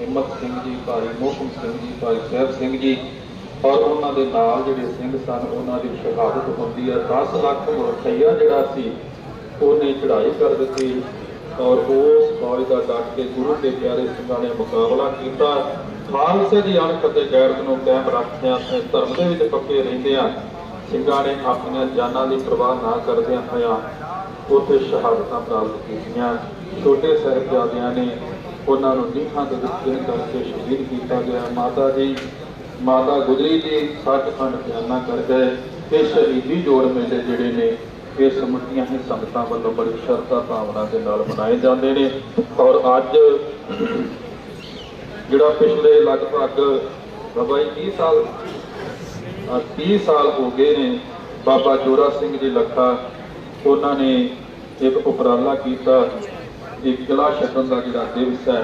ਹਿੰਮਤ ਸਿੰਘ ਜੀ, ਭਾਈ ਮੋਹਨ ਸਿੰਘ ਜੀ, ਭਾਈ ਸਾਹਿਬ ਸਿੰਘ ਜੀ ਔਰ ਉਹਨਾਂ ਦੇ ਨਾਲ ਜਿਹੜੇ ਸਿੰਘ ਸਨ, ਉਹਨਾਂ ਦੀ ਸ਼ਹਾਦਤ ਹੁੰਦੀ ਹੈ 10 ਲੱਖ ਰੁਪਈਆ ਜਿਹੜਾ ਸੀ, ਉਹਨੇ ਚੜ੍ਹਾਈ ਕਰ ਦਿੱਤੀ ਔਰ ਉਸ ਫੌਜ ਦਾ ਡਟ ਕੇ ਗੁਰੂ ਦੇ ਪਿਆਰੇ ਸਿੰਘਾਂ ਨੇ ਮੁਕਾਬਲਾ ਕੀਤਾ। ਖਾਲਸੇ ਦੀ ਅਣਖ ਅਤੇ ਗੈਰਤ ਨੂੰ ਕਾਇਮ ਰੱਖਦਿਆਂ ਤੇ ਧਰਮ ਦੇ ਵਿੱਚ ਪੱਕੇ ਰਹਿੰਦਿਆਂ ਸਿੰਘਾਂ ਨੇ ਆਪਣੀਆਂ ਜਾਨਾਂ ਦੀ ਪਰਵਾਹ ਨਾ ਕਰਦਿਆਂ ਹੋਇਆਂ ਉੱਥੇ ਸ਼ਹਾਦਤਾਂ ਪ੍ਰਾਪਤ ਕੀਤੀਆਂ। ਛੋਟੇ ਸਾਹਿਬਜ਼ਾਦਿਆਂ ਨੇ ਉਹਨਾਂ ਨੂੰ ਨੀਹਾਂ ਦੇ ਵਿੱਚ ਦਿਨ ਕਰਕੇ ਸ਼ਹੀਦ ਕੀਤਾ ਗਿਆ। ਮਾਤਾ ਜੀ, ਮਾਤਾ ਗੁਜਰੀ ਜੀ ਸੱਚਖੰਡ ਬਿਆਨਾ ਕਰ ਗਏ ਇਹ ਸ਼ਹੀਦੀ ਜੋੜ ਮੇਲੇ ਜਿਹੜੇ ਨੇ, ਇਹ ਸਮੁੱਚੀਆਂ ਹੀ ਸੰਗਤਾਂ ਵੱਲੋਂ ਬੜੀ ਸ਼ਰਧਾ ਭਾਵਨਾ ਦੇ ਨਾਲ ਮਨਾਏ ਜਾਂਦੇ ਨੇ। ਔਰ ਅੱਜ ਜਿਹੜਾ ਪਿਛਲੇ ਲਗਭਗ ਬਾਬਾ ਜੀ 30 ਸਾਲ, ਅਹ 30 ਸਾਲ ਹੋ ਗਏ ਨੇ, ਬਾਬਾ ਜੋਰਾ ਸਿੰਘ ਜੀ ਲੱਖਾ, ਉਹਨਾਂ ਨੇ ਇੱਕ ਉਪਰਾਲਾ ਕੀਤਾ। ਇੱਕ ਕਿਲਾ ਛੱਡਣ ਦਾ ਜਿਹੜਾ ਦਿਵਸ ਹੈ,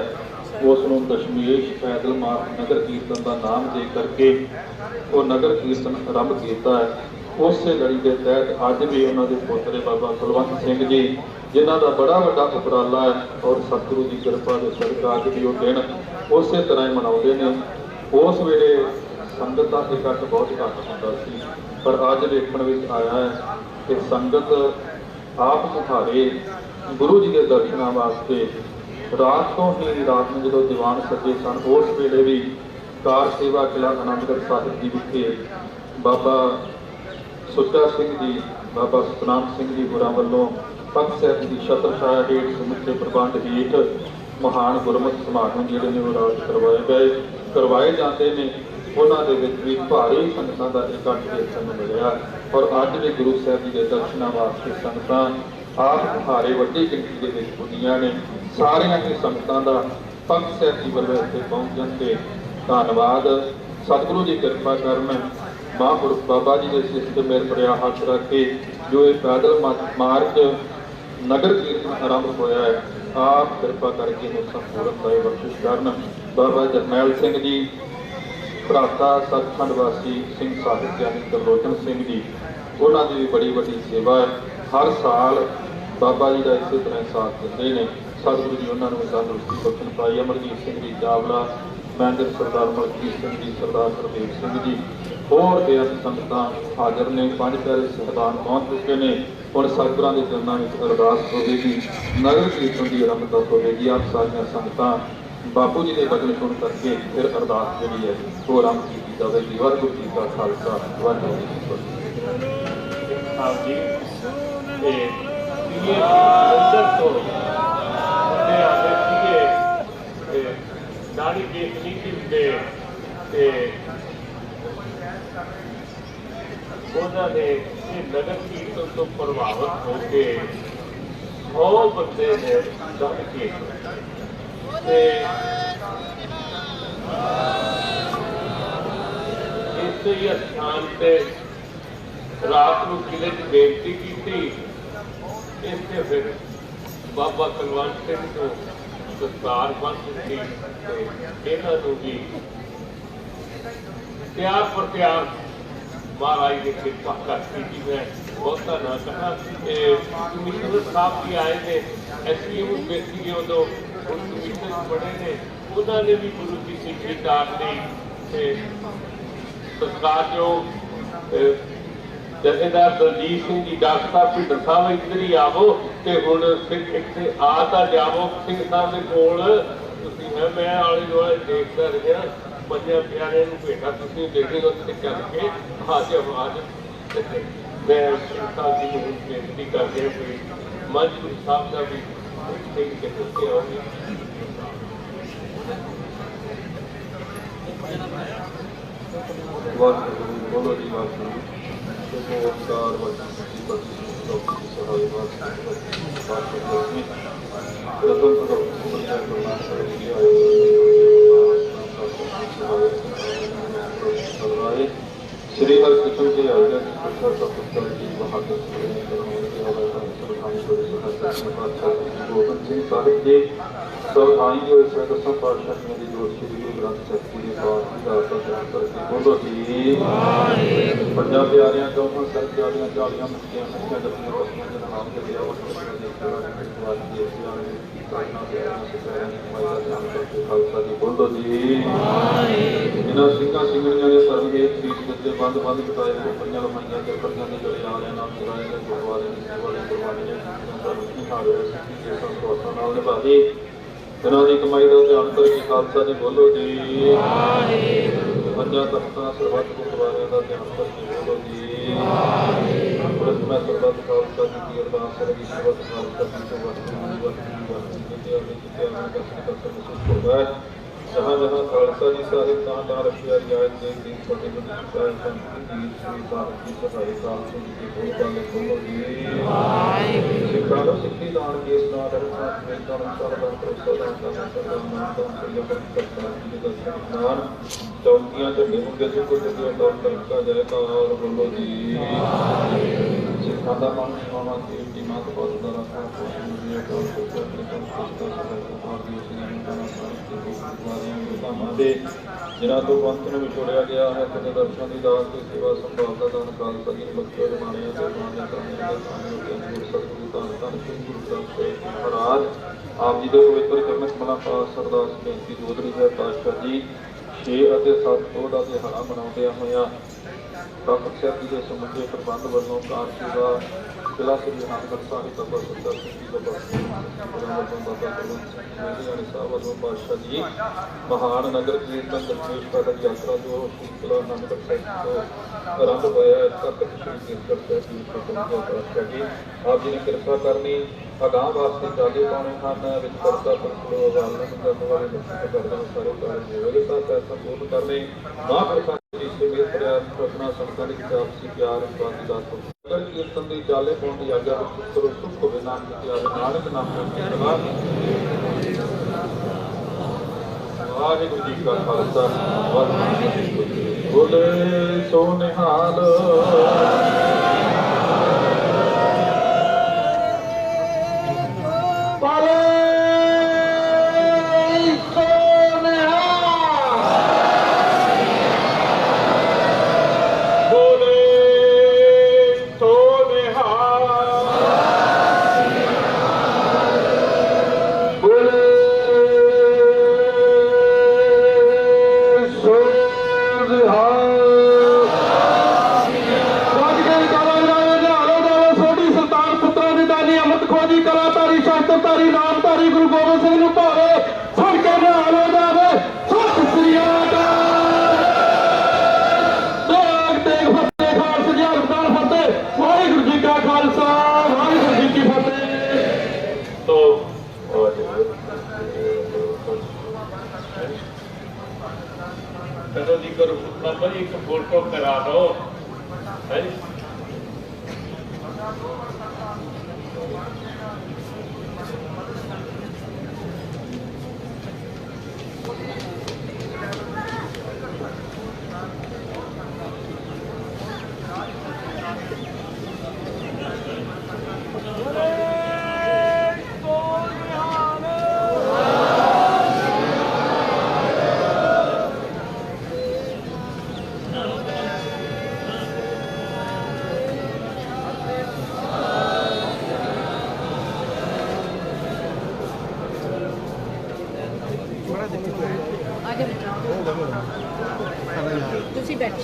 ਉਸ ਨੂੰ ਦਸ਼ਮੇਸ਼ ਪੈਦਲ ਮਾਰਗ ਨਗਰ ਕੀਰਤਨ ਦਾ ਨਾਮ ਦੇ ਕਰਕੇ ਉਹ ਨਗਰ ਕੀਰਤਨ ਆਰੰਭ ਕੀਤਾ ਹੈ। ਉਸੇ ਲੜੀ ਦੇ ਤਹਿਤ ਅੱਜ ਵੀ ਉਹਨਾਂ ਦੇ ਪੋਤਰੇ ਬਾਬਾ ਕੁਲਵੰਤ ਸਿੰਘ ਜੀ, ਜਿਨ੍ਹਾਂ ਦਾ ਬੜਾ ਵੱਡਾ ਉਪਰਾਲਾ ਹੈ ਔਰ ਸਤਿਗੁਰੂ ਦੀ ਕਿਰਪਾ ਦੇ ਸਦਕਾ ਅੱਜ ਵੀ ਉਹ ਦਿਨ ਉਸੇ ਤਰ੍ਹਾਂ ਹੀ ਮਨਾਉਂਦੇ ਨੇ। ਉਸ ਵੇਲੇ ਸੰਗਤ ਦਾ ਇਕੱਠ ਬਹੁਤ ਘੱਟ ਹੁੰਦਾ ਸੀ, ਪਰ ਅੱਜ ਦੇਖਣ ਵਿੱਚ ਆਇਆ ਹੈ ਕਿ ਸੰਗਤ ਆਪ ਮੁਖਾਰੇ ਗੁਰੂ ਜੀ ਦੇ ਦਰਸ਼ਨਾਂ ਵਾਸਤੇ ਰਾਤ ਤੋਂ ਹੀ ਰਾਤ ਨੂੰ ਜਦੋਂ ਦੀਵਾਨ ਸੱਜੇ ਸਨ, ਉਸ ਵੇਲੇ ਵੀ ਕਾਰ ਸੇਵਾ ਕਿਲਾ ਅਨੰਦਗੜ੍ਹ ਸਾਹਿਬ ਜੀ ਵਿਖੇ ਬਾਬਾ ਸੁੱਚਾ ਸਿੰਘ ਜੀ, ਬਾਬਾ ਸਤਨਾਮ ਸਿੰਘ ਜੀ ਹੋਰਾਂ ਵੱਲੋਂ ਪੰਜ ਸਾਹਿਬ ਦੀ ਛਤਰ ਹੇਠ ਸਮੁੱਚੇ ਪ੍ਰਬੰਧ ਹੇਠ ਮਹਾਨ ਗੁਰਮਤਿ ਸਮਾਗਮ ਜਿਹੜੇ ਨੇ ਉਹ ਰਾਜ ਕਰਵਾਏ ਗਏ, ਕਰਵਾਏ ਜਾਂਦੇ ਨੇ। ਉਹਨਾਂ ਦੇ ਵਿੱਚ ਵੀ ਭਾਰੀ ਸੰਗਤਾਂ ਦਾ ਇਕੱਠ ਦੇਖਣ ਨੂੰ ਮਿਲਿਆ। ਔਰ ਅੱਜ ਵੀ ਗੁਰੂ ਸਾਹਿਬ ਜੀ ਦੇ ਦਰਸ਼ਨਾਂ ਵਾਸਤੇ ਸੰਗਤਾਂ ਆਪ ਮੁਹਾਰੇ ਵੱਡੀ ਗਿਣਤੀ ਦੇ ਵਿੱਚ ਹੁੰਦੀਆਂ ਨੇ। ਸਾਰਿਆਂ ਹੀ ਸੰਗਤਾਂ ਦਾ ਪੰਥ ਸਾਹਿਬ ਜੀ ਵੱਲੋਂ ਇੱਥੇ ਪਹੁੰਚਣ ਤੇ ਧੰਨਵਾਦ। ਸਤਿਗੁਰੂ ਜੀ ਕਿਰਪਾ ਕਰਨ ਮਹਾਂਪੁਰਖ ਬਾਬਾ ਜੀ ਦੇ ਸਿਰ ਤੇ ਮੇਰ ਭਰਿਆ ਹੱਥ ਰੱਖ ਕੇ ਜੋ ਇਹ ਪੈਦਲ ਮਾ- ਮਾਰਗ ਨਗਰ ਕੀਰਤਨ ਆਰੰਭ ਹੋਇਆ ਹੈ, ਆਪ ਕਿਰਪਾ ਕਰਕੇ ਨੂੰ ਸੰਪੂਰਨ ਦਾ ਬਖਸ਼ਿਸ਼ ਕਰਨ। ਬਾਬਾ ਜਰਨੈਲ ਸਿੰਘ ਜੀ, ਭਰਾਤਾ ਸਤਖੰਡ ਵਾਸੀ ਸਿੰਘ ਸਾਹਿਬ ਗਿਆਨੀ ਤਰਲੋਚਨ ਸਿੰਘ ਜੀ, ਉਹਨਾਂ ਦੀ ਵੀ ਬੜੀ ਵੱਡੀ ਸੇਵਾ ਹੈ। ਹਰ ਸਾਲ ਬਾਬਾ ਜੀ ਦਾ ਇਸੇ ਤਰ੍ਹਾਂ ਸਾਥ ਦਿੰਦੇ ਨੇ। ਸਤਿਗੁਰੂ ਜੀ ਉਹਨਾਂ ਨੂੰ ਤੰਦਰੁਸਤੀ ਬਖਸ਼ਣ ਪਾਈ। ਅਮਰਜੀਤ ਸਿੰਘ ਜੀ, ਚਾਵਲਾ ਮਹਿੰਦਰ ਸਰਦਾਰ ਮਲਕੀਤ ਸਿੰਘ ਜੀ, ਸਰਦਾਰ ਹਰਦੇਵ ਸਿੰਘ ਜੀ। ਹੋਰ ਬੇਅੰਤ ਸੰਗਤਾਂ ਹਾਜ਼ਰ ਨੇ। ਪੰਜ ਪਿਆਰੇ ਸਹਿਬਾਨ ਪਹੁੰਚ ਚੁੱਕੇ ਨੇ। ਹੁਣ ਸਤਿਗੁਰਾਂ ਦੇ ਚਰਨਾਂ ਵਿੱਚ ਅਰਦਾਸ ਹੋਵੇਗੀ। ਨਗਰ ਕੀਰਤਨ ਦੀ ਆਰੰਭਤਾ ਹੋਵੇਗੀ। ਆਪ ਸਾਰੀਆਂ ਸੰਗਤਾਂ ਬਾਪੂ ਜੀ ਦੇ ਬਚਨ ਸੁਣ ਕਰਕੇ ਫਿਰ ਅਰਦਾਸ ਜਿਹੜੀ ਹੈ, ਉਹ ਆਰੰਭ ਕੀਤੀ ਜਾਵੇਗੀ। ਵਾਹਿਗੁਰੂ ਜੀ ਕਾ ਖਾਲਸਾ, ਵਾਹਿਗੁਰੂ ਜੀ ਕੀ ਫਤਿਹ। ਸਾਹਿਬ ਜੀ ਇਹ ਅੰਦਰ ਤੋਂ ਤੇ ਆਦੇ ਸੀਗੇ ਤੇ ਦਾੜੀ ਦੇਖਣੀ ਸੀ ਤੇ ਤੇ ਉਹਨਾਂ ਨੇ ਇਹ ਨਗਰ ਕੀਰਤਨ ਤੋਂ ਪ੍ਰਭਾਵਿਤ ਹੋ ਕੇ ਬਹੁਤ ਬੰਦੇ ਨੇ ਦੱਸ ਕੇ ਤੇ ਇਸੇ ਹੀ ਸਥਾਨ ਤੇ ਰਾਤ ਨੂੰ ਕਿਲੇ 'ਚ ਬੇਨਤੀ ਕੀਤੀ ਇਸ ਤੇ ਫਿਰ ਬਾਬਾ ਕੁਲਵੰਤ ਸਿੰਘ ਤੋਂ ਦਸਤਾਰ ਬੰਨ ਦਿੱਤੀ ਤੇ ਇਹਨਾਂ ਨੂੰ ਵੀ ਪਿਆਰ ਪਰ ਪਿਆਰ ਮਹਾਰਾਜ ਦੀ ਕਿਰਪਾ ਕਰਤੀ ਜੀ ਮੈਂ ਬਹੁਤਾ ਨਾ ਕਹਾਂ ਇਹ ਕਮਿਸ਼ਨਰ ਸਾਹਿਬ ਵੀ ਆਏ ਨੇ ਐਸਪੀਐਮ ਨੂੰ ਬੇਸੀ ਉਦੋਂ ਉਹ ਕਮਿਸ਼ਨਰ ਬੜੇ ਨੇ ਉਹਨਾਂ ਨੇ ਵੀ ਗੁਰੂ ਦੀ ਸਿੱਖੀ ਦਾਤ ਲਈ ਤੇ ਸਤਿਕਾਰਯੋਗ ਅਹ, ਜਥੇਦਾਰ ਦਲਜੀਤ ਸਿੰਘ ਜੀ, ਡਾਕਟਰ ਸਾਹਿਬ ਭਿੰਡਰ ਸਾਹਿਬ ਇੱਧਰ ਹੀ ਆਵੋ ਤੇ ਹੁਣ ਫਿਰ ਇੱਥੇ ਆ ਤਾਂ ਜਾਵੋ। ਸਿੰਘ ਸਾਹਿਬ ਦੇ ਕੋਲ ਤੁਸੀਂ ਮੈਂ ਮੈਂ ਆਲੇ ਦੁਆਲੇ ਦੇਖਦਾ ਰਿਹਾ। ਪੰਜਾਂ ਪਿਆਰਿਆਂ ਨੂੰ ਭੇਟਾ ਤੁਸੀਂ ਦੇਖਦੇ ਤੇ ਚੱਲ ਕੇ ਆਵਾਜ਼ ਮੈਂ ਸਿੰਘ ਸਾਹਿਬ ਜੀ ਨੂੰ ਬੇਨਤੀ ਕਰਦੇ ਹਾਂ ਕਿ ਮੰਚ ਸਾਹਿਬ ਦਾ ਵੀ ਸਿੰਘ ਕੇ ਤੁਸੀਂ ਆਓਗੇ। ਵਾਹਿਗੁਰੂ ਬੋਲੋ ਜੀ ਵਾਹਿਗੁਰੂ ਸ੍ਰੀ ਹਰਿਕ੍ਰਿਸ਼ਨ ਜੀ ਆਗਿਆ ਜੀ ਬਹਾਦਰ ਸਿੰਘ ਕਰਮੋਂ ਦੇ ਹਵਾਲੇ ਗੋਬਿੰਦ ਸਿੰਘ ਸਾਹਿਬ ਜੀ ਸਰਖਾਈ ਹੋਈ ਸਹਾਇਤਾ ਸੰਪਾਦਕ ਮੇਰੀ ਜੋੜ ਸ੍ਰੀ ਗੁਰੂ ਗ੍ਰੰਥ ਸਾਹਿਬ ਜੀ ਦੇ ਪਾਠ ਦੀ ਦਾਤਾ ਜਨ ਕਰਕੇ ਬੋਲੋ ਜੀ ਪੰਜਾਬ ਪਿਆਰਿਆਂ ਤੋਂ ਹੁਣ ਸਰਕਾਰੀਆਂ ਚਾਲੀਆਂ ਮੁਕਤੀਆਂ ਮੁਕਤੀਆਂ ਦਰਸ਼ਨਾਂ ਪਸੀਆਂ ਦੇ ਨਾਮ ਦੇ ਲਿਆ ਵਟ ਦੇ ਕਰਾਂ ਦੇ ਵਾਰ ਦੀ ਸਿਆਣੇ ਦੀ ਕਮਾਈ ਦਾ ਨਾਮ ਕਰਕੇ ਖਾਲਸਾ ਦੀ ਬੋਲੋ ਜੀ ਇਹਨਾਂ ਸਿੰਘਾਂ ਸਿੰਘਣੀਆਂ ਦੇ ਸਰਬੇਤ ਸੀਸ ਦਿੱਤੇ ਬੰਦ ਬੰਦ ਕਟਾਏ ਕੋ ਪੰਜਾਂ ਲਮਾਈਆਂ ਤੇ ਪੰਜਾਂ ਦੇ ਜੜੇ ਆਲੇ ਨਾਲ ਚੁਰਾਏ ਦੇ ਗੁਰਦੁਆਰੇ ਦੀ ਸੇਵਾ ਦੇ ਕੁਰਬਾਨੀਆਂ ਕੀਤੀਆਂ ਸਰਬੀ ਹਾਰੇ ਸਿੱਖੀ ਦੇ ਸੰਤੋਖਾਂ ਨਾਲ ਨਿਭਾਏ ਇਹਨਾਂ ਦੀ ਕਮਾਈ ਦਾ ਧਿਆਨ ਕਰਕੇ ਖਾਲਸਾ ਜੀ ਬੋਲੋ ਜੀ ਪੰਜਾਂ ਤਖਤਾਂ ਸਰਬੱਤ ਗੁਰਦੁਆਰਿਆਂ ਦਾ ਧਿਆਨ ਕਰਕੇ ਬੋਲੋ ਜੀ ਪ੍ਰਥਮਾ ਸਰਬੱਤ ਖਾਲਸਾ ਜੀ ਦੀ ਅਰਦਾਸ ਹੈ ਕਿ ਸਰਬੱਤ ਖਾਲਸਾ ਜੀ ਤੋਂ ਵਰਤਮਾਨ ਵਰਤਮਾਨ ਵਰਤਮਾਨ ਦੇ ਅਗੇ ਕਿਤੇ ਆਣਾ ਦਰਸ਼ਨ ਕਰ ਸਕਦੇ ਹੋਵੇ ਜਹਾਂ ਜਹਾਂ ਖਾਲਸਾ ਜੀ ਸਾਹਿਬ ਤਾਂ ਤਾਂ ਰੱਖਿਆ ਰਿਆਇਤ ਦੇ ਦੀ ਫਤਿਹ ਬੁੱਧ ਸਾਹਿਬ ਸੰਤ ਦੀ ਸ੍ਰੀ ਸਾਹਿਬ ਦੀ ਸਹਾਈ ਖਾਲਸਾ ਜੀ ਦੀ ਬਹੁਤ ਬਾਲੇ ਬੋਲੋ ਜੀ। ਸਿੱਖਾਂ ਨੂੰ ਸਿੱਖੀ ਦਾਨ ਕੇ ਇਸ ਨਾਲ ਰੱਖਣਾ ਸਵੇਤਾਂ ਨੂੰ ਸਰਦਾਂ ਪ੍ਰਸਾਦ ਦਾ ਨਾਮ ਸਰਦਾਂ ਨਾਮ ਤੋਂ ਸ੍ਰੀ ਅਕਾਲ ਕਰਤਾ ਜੀ ਦੇ ਨਾਮ ਚੌਕੀਆਂ ਝੰਡੇ ਮੁੰਡੇ ਤੋਂ ਕੋਈ ਜਗ੍ਹਾ ਤੋਂ ਤਰਕਾ ਜਾਏ ਤਾਂ ਬੋਲੋ ਜੀ। ਸਿੱਖਾਂ ਦਾ ਮਨ ਨਿਵਾਵਾਂ ਦੀ ਟੀਮਾਂ ਤੋਂ ਦੇ ਜਿਨ੍ਹਾਂ ਤੋਂ ਪੰਥ ਨੂੰ ਵਿਛੋੜਿਆ ਗਿਆ ਹੈ ਤੇ ਦਰਸ਼ਨ ਦੀ ਦਾਤ ਤੇ ਸੇਵਾ ਸੰਭਾਲ ਦਾਨ ਖਾਲਸਾ ਜੀ ਬਖਸ਼ੇ ਰਮਾਣਿਆ ਤੇ ਮਾਨਿਆ ਕਰਨੇ ਦੇ ਸਾਹਮਣੇ ਤੇ ਗੁਰੂ ਸਤਿਗੁਰੂ ਧੰਨ ਧੰਨ ਸ੍ਰੀ ਗੁਰੂ ਸਾਹਿਬ ਜੀ ਮਹਾਰਾਜ ਆਪ ਜੀ ਦੇ ਪਵਿੱਤਰ ਚਰਨ ਕਮਲਾਂ ਪਾਸ ਸਰਦਾਸ ਬੇਨਤੀ ਜੋਦਰੀ ਹੈ ਪਾਤਸ਼ਾਹ ਜੀ 6 ਅਤੇ 7 ਤੋਂ ਦਾ ਦਿਹਾੜਾ ਮਨਾਉਂਦਿਆਂ ਹੋਇਆ ਡਾਕਟਰ ਸਾਹਿਬ ਜੀ ਦੇ ਸਮੁੱਚੇ ਪ੍ਰਬੰਧ ਵੱਲੋਂ ਕਾਰਜਦਾ ਜ਼ਿਲ੍ਹਾ ਸ੍ਰੀ ਅਨੰਦਪੁਰ ਸਾਹਿਬ ਦਾ ਬਸੰਤਰ ਸਿੰਘ ਜੀ ਦਾ ਬਸੰਤਰ ਸਾਹਿਬ ਵੱਲੋਂ ਪਾਤਸ਼ਾਹ ਜੀ ਮਹਾਨ ਨਗਰ ਕੀਰਤਨ ਦਰਵੇਸ਼ ਪੈਦਲ ਯਾਤਰਾ ਜੋ ਕਿਲਾ ਅਨੰਦਪੁਰ ਸਾਹਿਬ ਤੋਂ ਆਰੰਭ ਹੋਇਆ ਇਸ ਤੱਕ ਸ੍ਰੀ ਕੇਸਗੜ੍ਹ ਸਾਹਿਬ ਜੀ ਤੋਂ ਪਹੁੰਚਿਆ ਪਾਤਸ਼ਾਹ ਆਪ ਜੀ ਨੇ ਕਿਰਪਾ ਕਰਨੀ ਅਗਾਂਹ ਵਾਸਤੇ ਚਾਲੇ ਪਾਉਣੇ ਹਨ ਵਿੱਚ ਕਰਤਾ ਪਰਖੜੋ ਵਾਲਨ ਕਰਨ ਵਾਲੇ ਲੋਕਾਂ ਦੇ ਸਾਰੇ ਕਾਰਜ ਹੋਵੇ ਤਾਂ ਪੈਸਾ ਪੂਰਨ ਕਰਨੇ ਮਹਾਂਪੁਰਖਾਂ ਦੀ ਸਮੇਤ ਪ੍ਰਯਾਸ ਸੰਤਾਂ ਦੀ ਕਿਤਾਬ ਸੀ ਪਿਆਰ ਬਾਤ ਦਾ ਤੋਂ ਨਗਰ ਕੀਰਤਨ ਦੀ ਚਾਲੇ ਪਾਉਣ ਦੀ ਆਗਿਆ ਕਰੋ ਸੁਖ ਹੋਵੇ ਨਾਮ ਦੀ ਪਿਆਰੇ ਨਾਨਕ ਨਾਮ ਦੀ ਸਲਾਹ ਵਾਹਿਗੁਰੂ ਜੀ ਕਾ ਖਾਲਸਾ, ਵਾਹਿਗੁਰੂ ਜੀ ਕੀ ਫਤਿਹ। ਬੋਲੇ ਸੋ ਨਿਹਾਲ ਕਰੋ ਇੱਕ ਫੋਟੋ ਕਰਾ ਦਿਓ। ਹੈ? ਆ ਜਾਓ ਤੁਸੀਂ ਬੈਠੋ